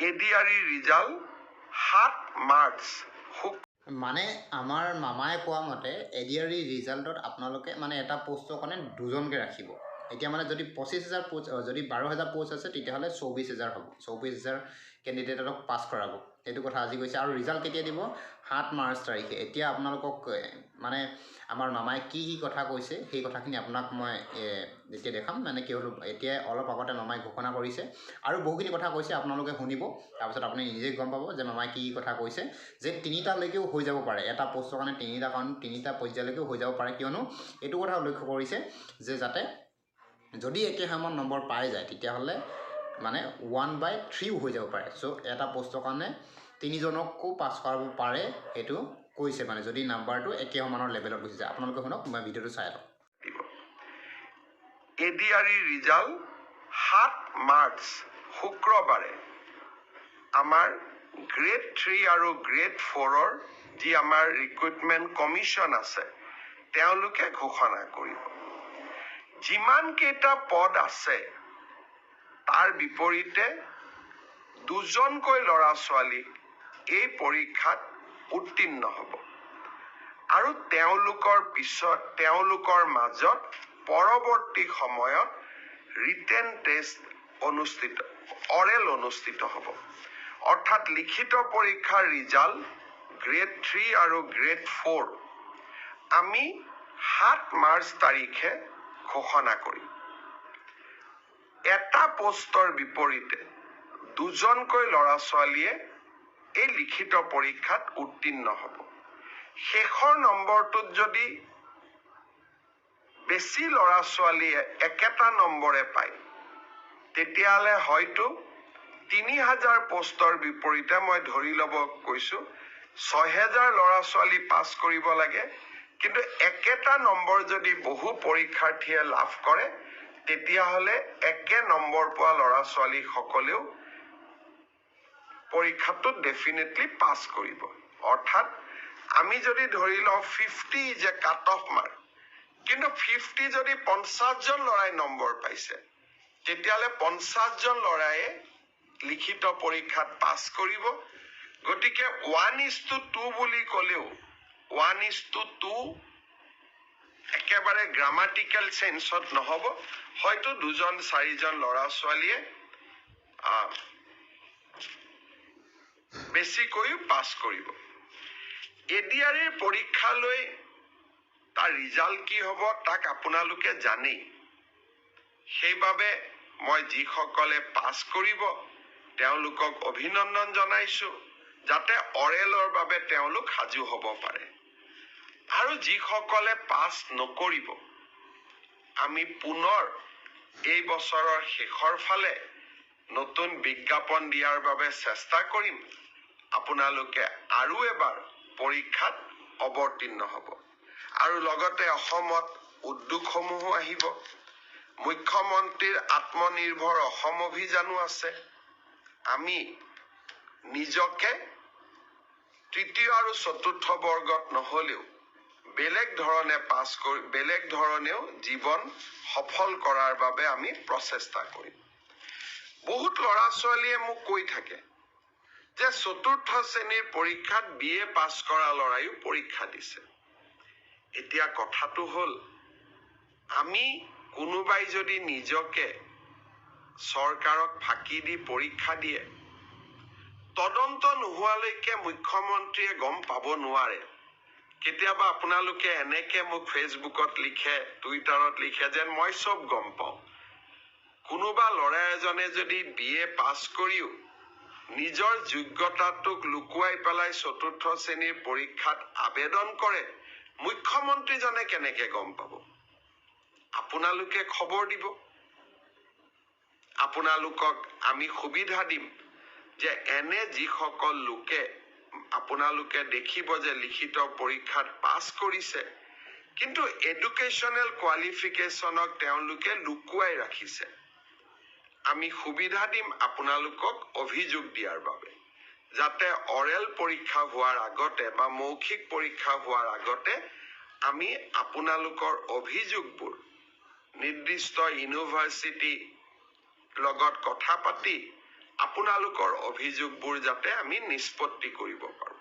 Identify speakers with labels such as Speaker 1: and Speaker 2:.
Speaker 1: ADR result সাত March
Speaker 2: মানে আমাৰ মামাই কোৱা মতে এডিআৰি ৰিজাল্টত আপোনালোকে মানে এটা পষ্টৰ কাৰণে দুজনকৈ ৰাখিব। এতিয়া মানে যদি পঁচিছ হাজাৰ পোষ্ট যদি বাৰ হাজাৰ পোষ্ট আছে তেতিয়াহ'লে চৌবিছ হাজাৰ হ'ব। চৌবিছ হাজাৰ কেণ্ডিডেটক পাছ কৰাব। সেইটো কথা আজি কৈছে। আৰু ৰিজাল্ট কেতিয়া দিব? সাত মাৰ্চ তাৰিখে। এতিয়া আপোনালোকক মানে আমাৰ মামাই কি কি কথা কৈছে সেই কথাখিনি আপোনাক মই এতিয়া দেখাম। মানে কি হ'ল এতিয়া অলপ আগতে মামাই ঘোষণা কৰিছে। আৰু বহুখিনি কথা কৈছে আপোনালোকে শুনিব। তাৰপিছত আপুনি নিজেই গম পাব যে মামাই কি কি কথা কৈছে যে তিনিটালৈকেও হৈ যাব পাৰে। এটা পষ্টৰ কাৰণে তিনিটা কাৰণ তিনিটা পৰ্যায়লৈকেও হৈ যাব পাৰে। কিয়নো এইটো কথা লক্ষ্য কৰিছে যে যাতে যদি একে সময়ত নম্বৰ পাই যায় তেতিয়াহ'লে মানে ওৱান বাই থ্ৰীও হৈ যাব পাৰে। চ' এটা পষ্টৰ কাৰণে তিনিজনকো পাছ কৰাব পাৰে সেইটো কৈছে মানে যদি নাম্বাৰটো একে সমানৰ লেভেলত গুচি যায়। আপোনালোকে শুনক মই ভিডিঅ'টো চাই লওক
Speaker 1: দিব এডিআৰি ৰিজাল্ট সাত মাৰ্চ শুক্ৰবাৰে। আমাৰ গ্ৰেড থ্ৰী আৰু গ্ৰেড ফ'ৰৰ যি আমাৰ ৰিক্ৰুইটমেণ্ট কমিশ্যন আছে তেওঁলোকে ঘোষণা কৰিব। যিমান কেইটা পদ আছে তাৰ বিপৰীতে দুজনকৈ ল'ৰা ছোৱালী এই পৰীক্ষাত উত্তীৰ্ণ হ'ব। আৰু তেওঁলোকৰ পিছত তেওঁলোকৰ মাজত পৰৱৰ্তী সময়ত ৰিটেন টেষ্ট অনুষ্ঠিত অৰেল অনুষ্ঠিত হ'ব। অৰ্থাৎ লিখিত পৰীক্ষাৰ ৰিজাল্ট গ্ৰেড থ্ৰী আৰু গ্ৰেড ফ'ৰ। আমি সাত মাৰ্চ তাৰিখে ঘোষণা কৰিম। এটা পষ্টৰ বিপৰীতে দুজনকৈ ল'ৰা ছোৱালীয়ে এই লিখিত পৰীক্ষাত উত্তীৰ্ণ হ'ব। শেষৰ নম্বৰটোত যদি বেছি ল'ৰা ছোৱালীয়ে একেটা নম্বৰে পায় তেতিয়াহ'লে হয়তো তিনি হাজাৰ পষ্টৰ বিপৰীতে মই ধৰি ল'ব কৈছোঁ ছহেজাৰ ল'ৰা ছোৱালী পাছ কৰিব লাগে কিন্তু একেটা নম্বৰ যদি বহু পৰীক্ষাৰ্থীয়ে লাভ কৰে তেতিয়াহ'লে একে নম্বৰ পোৱা ল'ৰা ছোৱালীসকলেও পৰীক্ষাটোত ডেফিনেটলি পাছ কৰিব। অৰ্থাৎ আমি যদি ধৰি লওঁ ফিফটি যে কাট অফ মাৰ্ক কিন্তু ফিফটি যদি পঞ্চাছজন ল'ৰাই নম্বৰ পাইছে তেতিয়াহ'লে পঞ্চাছজন ল'ৰায়ে লিখিত পৰীক্ষাত পাছ কৰিব। গতিকে ওৱান ইজ টু টু বুলি ক'লেও ওৱান ইজ টু টু একেবাৰে গ্ৰামাটিকেল চেঞ্চত নহ'ব। হয়তো দুজন চাৰিজন ল'ৰা ছোৱালীয়ে বেছিকৈও পাছ কৰিব। এডিআৰিৰ পৰীক্ষালৈ তাৰ ৰিজাল্ট কি হ'ব তাক আপোনালোকে জানেই। সেইবাবে মই যিসকলে পাছ কৰিব তেওঁলোকক অভিনন্দন জনাইছো যাতে অৰেলৰ বাবে তেওঁলোক সাজু হ'ব পাৰে। আৰু যিসকলে পাছ নকৰিব আমি পুনৰ এই বছৰৰ শেষৰ ফালে নতুন বিজ্ঞাপন দিয়াৰ বাবে চেষ্টা কৰিম। আপোনালোকে আৰু এবাৰ পৰীক্ষাত অৱতীৰ্ণ হ'ব। আৰু লগতে অসমত উদ্যোগসমূহো আহিব। মুখ্যমন্ত্ৰীৰ আত্মনিৰ্ভৰ অসম অভিযানো আছে। আমি নিজকে তৃতীয় আৰু চতুৰ্থ বৰ্গত নহ'লেও বেলেগ ধৰণে পাছ কৰি বেলেগ ধৰণেও জীৱন সফল কৰাৰ বাবে আমি প্ৰচেষ্টা কৰিম। বহুত ল'ৰা ছোৱালীয়ে মোক কৈ থাকে যে চতুৰ্থ শ্ৰেণীৰ পৰীক্ষাত বি এ পাছ কৰা ল'ৰাইও পৰীক্ষা দিছে। এতিয়া কথাটো হ'ল আমি কোনোবাই যদি নিজকে চৰকাৰক ফাঁকি দি পৰীক্ষা দিয়ে তদন্ত নোহোৱালৈকে মুখ্যমন্ত্ৰীয়ে গম পাব নোৱাৰে। কেতিয়াবা আপোনালোকে এনেকে মোক ফেচবুকত লিখে টুইটাৰত লিখে যেন মই চব গম পাওঁ। কোনোবা ল'ৰা এজনে যদি বি এ পাছ কৰিও নিজৰ যোগ্যতাটোক লুকুৱাই পেলাই চতুৰ্থ শ্ৰেণীৰ পৰীক্ষাত আবেদন কৰে মুখ্যমন্ত্ৰীজনে কেনেকে গম পাব? আপোনালোকে খবৰ দিব। আপোনালোকক আমি সুবিধা দিম যে এনে যিসকল লোকে আপোনালোকে দেখিব যে লিখিত পৰীক্ষাত পাছ কৰিছে কিন্তু এডুকেশ্যনেল কোৱালিফিকেশ্যনক তেওঁলোকে লুকুৱাই ৰাখিছে। আমি সুবিধা দিম আপোনালোকক অভিযোগ দিয়াৰ বাবে যাতে অৰেল পৰীক্ষা হোৱাৰ আগতে বা মৌখিক পৰীক্ষা হোৱাৰ আগতে আমি আপোনালোকৰ অভিযোগবোৰ নিৰ্দিষ্ট ইউনিভাৰ্চিটি লগত কথা পাতি আপোনালোকৰ অভিযোগবোৰ যাতে আমি নিষ্পত্তি কৰিব পাৰোঁ।